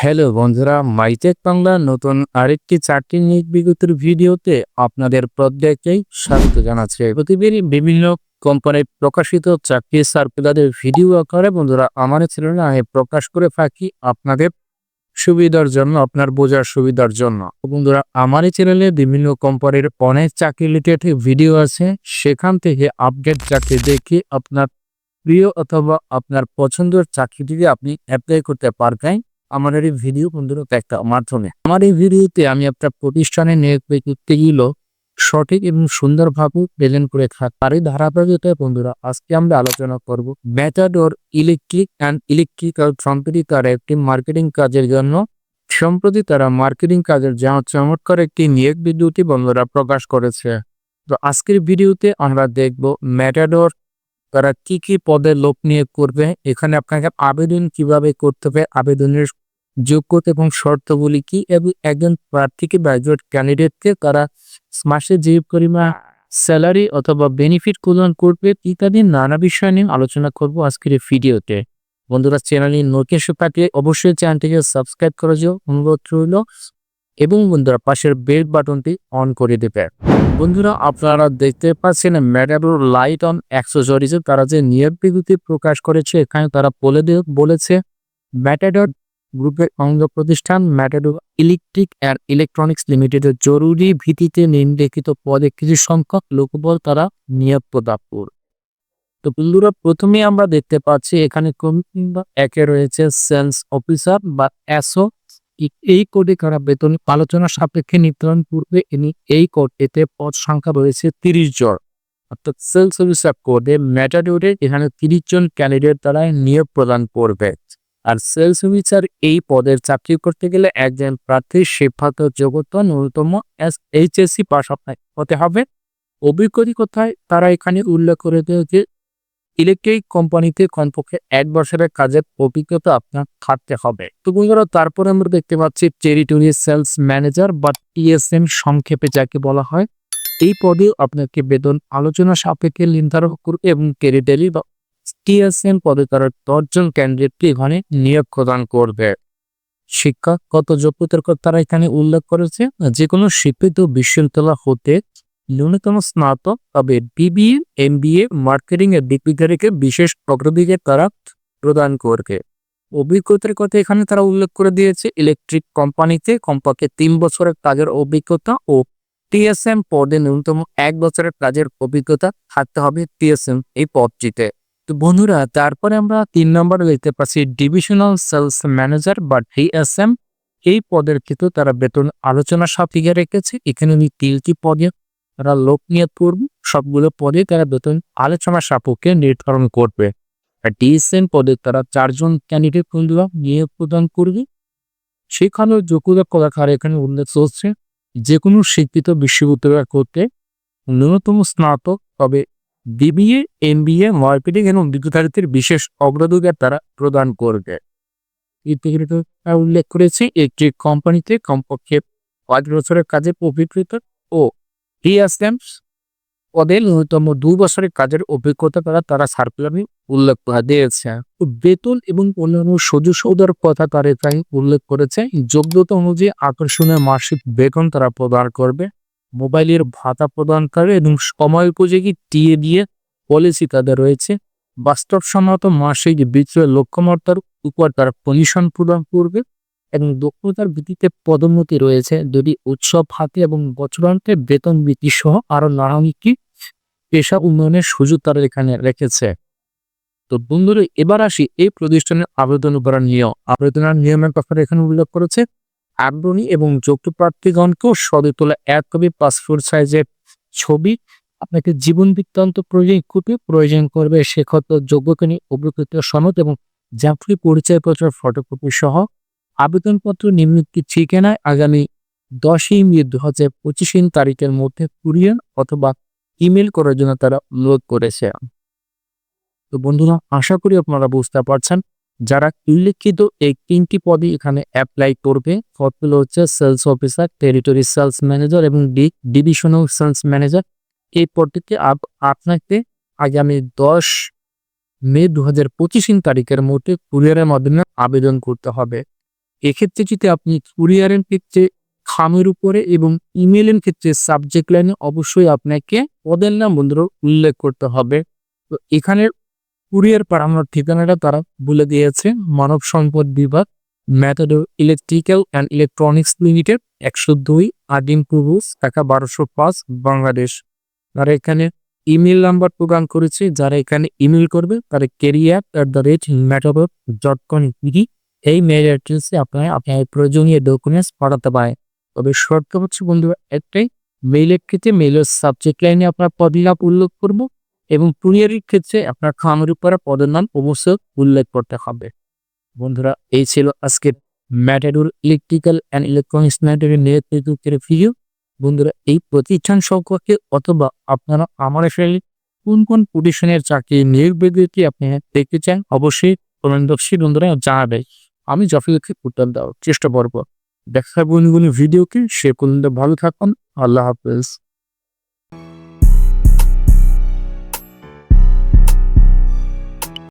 Hello বন্ধুরা, MyTech Bangla নতুন আরেকটি চাকরি নিয়োগ বিজ্ঞপ্তির ভিডিওতে আপনাদের প্রত্যেককেই স্বাগত জানাচ্ছে। প্রতিদিনই বিভিন্ন কোম্পানির প্রকাশিত চাকরি সার্কুলারের ভিডিও আকারে বন্ধুরা আমার চ্যানেলে আমি প্রকাশ করে থাকি আপনাদের সুবিধার জন্য, আপনার বোঝার সুবিধার জন্য। বন্ধুরা, আমার চ্যানেলে বিভিন্ন কোম্পানির অনেক চাকরি রিলেটেড ভিডিও আছে, সেখান থেকে আপডেট চাকরি দেখে আপনার প্রিয় অথবা আপনার পছন্দের চাকরিটিকে আপনি অ্যাপ্লাই করতে পারবেন। আমার এই ভিডিও বন্ধুরা একটা মাধ্যমে। আমার এই ভিডিওতে আমি আপনার প্রতিষ্ঠানে নিয়োগ করতে সঠিক এবং সুন্দরভাবে প্রেজেন্ট করে থাক তারই ধারাবাহিকতায় বন্ধুরা, আজকে আমরা আলোচনা করব ব্যাটাডোর ইলেকট্রিক অ্যান্ড ইলেকট্রিক্যাল সম্প্রতি তারা একটি মার্কেটিং কাজের জন্য। সম্প্রতি তারা মার্কেটিং কাজের যা চমৎকার একটি নিয়োগ বিজ্ঞপ্তি বন্ধুরা প্রকাশ করেছে। তো আজকের ভিডিওতে আমরা দেখব ম্যাটাডোর তারা কি কি পদে লোক নিয়োগ করবে, এখানে আপনাকে আবেদন কীভাবে করতে হবে, আবেদনের যোগ্যতা এবং শর্তগুলি কি এবং একজন প্রার্থীকে বা একজন ক্যান্ডিডেটকে তারা মাসে যে পরিমাণ স্যালারি অথবা বেনিফিট প্রদান করবে ইত্যাদি নানা বিষয় নিয়ে আলোচনা করব আজকের এই ভিডিওতে। বন্ধুরা চ্যানেলে এসে থাকলে অবশ্যই চ্যানেলটিকে সাবস্ক্রাইব করে যাও অনুরোধ রইল এবং বন্ধুরা, পাশের বেল বাটনটি অন করে দেবে। বন্ধুরা, আপনারা দেখতে পাচ্ছেন ম্যাটাডোর লাইট অন অ্যাক্সেসরিজে তারা যে নিয়োগ বিজ্ঞপ্তি প্রকাশ করেছে, এখানে তারা বলে বলেছে ম্যাটাডোর গ্রুপের অঙ্গ প্রতিষ্ঠান ম্যাটাডোর ইলেকট্রিক অ্যান্ড ইলেকট্রনিক্স লিমিটেডের জরুরি ভিত্তিতে নিম্নলিখিত পদে কিছু সংখ্যক লোকবল তারা নিয়োগ প্রদান করবে তো বন্ধুরা, প্রথমে আমরা দেখতে পাচ্ছি এখানে কোন কিংবা একে রয়েছে সেলস অফিসার বা অ্যাসো এই কোডে কারা বেতন আলোচনা সাপেক্ষে নির্ধারণ ইনি এই কোড এতে পদ সংখ্যা রয়েছে তিরিশ জন। অর্থাৎ সেলস অফিসার কোডে ম্যাটাডোরে এখানে তিরিশ জন ক্যান্ডিডেট দ্বারা নিয়োগ প্রদান করবে। আর সেলস অফিসার এই পদের চাকরি করতে গেলে একজন প্রার্থীর শিক্ষাগত যোগ্যতা ন্যূনতম এস এইচএসসি পাস হতে হবে। অভিজ্ঞতা কোথায়? তারা এখানে উল্লেখ করে দেয় যে ইলেকট্রিক কোম্পানিতে কমপক্ষে এক বছরের কাজের অভিজ্ঞতা আপনার থাকতে হবে। তো বন্ধুরা, তারপরে আমরা দেখতে পাচ্ছি টেরিটরি সেলস ম্যানেজার বা টিএসএম সংক্ষেপে যাকে বলা হয়। এই পদেও আপনাকে বেতন আলোচনা সাপেক্ষে নির্ধারণ করবে এবং টেরিটরি বা টিএসএম পদে তারা দশজন ক্যান্ডিডেটকে এখানে নিয়োগ প্রদান করবে। শিক্ষাগত যোগ্যতার কথা তারা এখানে উল্লেখ করেছে যে কোনো শিক্ষিত বিশ্ববিদ্যালয় হতে ন্যূনতম স্নাতক তবে বিবিএ, এমবিএ, মার্কেটিং এর দিকবিজ্ঞানীকে বিশেষ অগ্রাধিকার তারা প্রদান করবে। অভিজ্ঞতার কথা এখানে তারা উল্লেখ করে দিয়েছে, ইলেকট্রিক কোম্পানিতে কমপক্ষে তিন বছরের কাজের অভিজ্ঞতা ও টিএসএম পদে ন্যূনতম এক বছরের কাজের অভিজ্ঞতা থাকতে হবে টিএসএম এই পদটিতে। তো বন্ধুরা, তারপরে আমরা তিন নম্বরে দেখতে পাচ্ছি ডিভিশনাল সেলস ম্যানেজার বা ডিএসএম এই পদের ক্ষেত্রে তারা বেতন আলোচনা সাপেক্ষে রেখেছে। এখানে উনি তিনটি পদে তারা লোক নিয়োগ করবে। সবগুলো পদে তারা বেতন আলোচনা সাপেক্ষে নির্ধারণ করবে। আর ডিএসএম পদে তারা চারজন ক্যান্ডিডেট বন্ধুরা নিয়োগ প্রদান করবে। সেখানেও যোগ্যতা কথাকার এখানে উল্লেখ চলছে যে কোনো শিক্ষিত বিশ্ববিদ্যালয় করতে ন্যূনতম স্নাতক তবে বিবিএ এমবিএ মার্কেটিং এবং বিদ্যুতারিতের বিশেষ অগ্রাধিকার তারা প্রদান করবে। উল্লেখ করেছে, একটি কোম্পানিতে কমপক্ষে পাঁচ বছরের কাজের অভিজ্ঞতা ও টিএসএম পদে ন্যূনতম দু বছরের কাজের অভিজ্ঞতা তারা তারা সার্কুলারে উল্লেখ করে দিয়েছে। বেতন এবং অন্যান্য সুযোগ সুবিধার কথা তারা উল্লেখ করেছে। যোগ্যতা অনুযায়ী আকর্ষণীয় মাসিক বেতন তারা প্রদান করবে। মোবাইলের ভাতা প্রদান করে এবং সময় উপযোগী টিএ দিয়ে পলিসি তাদের রয়েছে। বাস্তবসম্মত মাসিক বিক্রয় লক্ষ্যমাত্রার উপর তারা কমিশন প্রদান করবে এবং দক্ষতার ভিত্তিতে পদোন্নতি রয়েছে। যদি উৎসব হাতে এবং বছরান্তে বেতন বৃদ্ধি সহ আরও নানামুখী পেশা উন্নয়নের সুযোগ তারা এখানে রেখেছে। তো বন্ধুরা, এবার আসি এই প্রতিষ্ঠানের আবেদন করার নিয়ম। আবেদনের নিয়মের কথা এখানে উল্লেখ করেছে। আগ্রহী এবং যোগ্য প্রার্থীগণকেও সদে তোলা এক কপি পাসপোর্ট সাইজের ছবি। আপনাকে জীবন বৃত্তান্ত প্রয়োজন কপি প্রয়োজন করবে সেক্ষেত্রে যোগ্যতা নিয়ে অভিজ্ঞতা সনদ এবং জাতীয় পরিচয়পত্রের ফটোকপি সহ আবেদনপত্র নিম্নলিখিত ঠিকানায় আগামী দশই মে দু হাজার পঁচিশ তারিখের মধ্যে কুরিয়ার অথবা ইমেল করার জন্য তারা অনুরোধ করেছে। তো বন্ধুরা, আশা করি আপনারা বুঝতে পারছেন। যারা উল্লেখিত এই তিনটি পদে এখানে অ্যাপ্লাই করবে পদগুলো হচ্ছে sales officer territory sales manager এবং ডিভিশনাল সেলস ম্যানেজার এই পদটিতে আপনাকে আগামী দশ মে দু হাজার পঁচিশ তারিখের মধ্যে কুরিয়ারের মাধ্যমে আবেদন করতে হবে। এক্ষেত্রে যদি আপনি কুরিয়ারের ক্ষেত্রে খামের উপরে এবং ইমেলের ক্ষেত্রে সাবজেক্ট লাইনে অবশ্যই আপনাকে পদের নাম বন্ধুরা উল্লেখ করতে হবে। তো এখানে কুরিয়ার পাঠানোর ঠিকানাটা তারা বলে দিয়েছে, মানব সম্পদ বিভাগ ম্যাথড ইলেকট্রিক্যাল অ্যান্ড ইলেকট্রনিক্স লিমিটেড একশো দুই আদিম পুরুষ টাকা বারোশো পাঁচ, বাংলাদেশ। তারা এখানে ইমেল নাম্বার প্রদান করেছে, যারা এখানে ইমেল করবে, তারা career at the rate Matador dot com এই মেল অ্যাড্রেসে আপনারা আপনার প্রয়োজনীয় ডকুমেন্টস পাঠাতে পারেন। তবে শর্ত হচ্ছে বন্ধুরা, একটাই মেইলের ক্ষেত্রে মেইলের সাবজেক্ট লাইনে আপনার নাম উল্লেখ করব এবং কুরিয়ারের ক্ষেত্রে আপনার খামের উপরে পদের নাম অবশ্যই উল্লেখ করতে হবে। বন্ধুরা, এই ছিল আজকের Matador electrical and electronics Matador নেতৃত্বের ভিডিও বন্ধুরা, এই প্রতিষ্ঠান সম্পর্কে অথবা আপনারা আমার আসলে কোন কোন পজিশনের চাকরি নিয়োগ বিজ্ঞপ্তি আপনি দেখতে চান অবশ্যই কমেন্ট বন্ধুরা জানাবে। আমি যথাযথ উত্তর দেওয়ার চেষ্টা করব। দেখা বন্ধুগুলি ভিডিওকে সে পর্যন্ত ভালো থাকুন। আল্লাহ হাফেজ।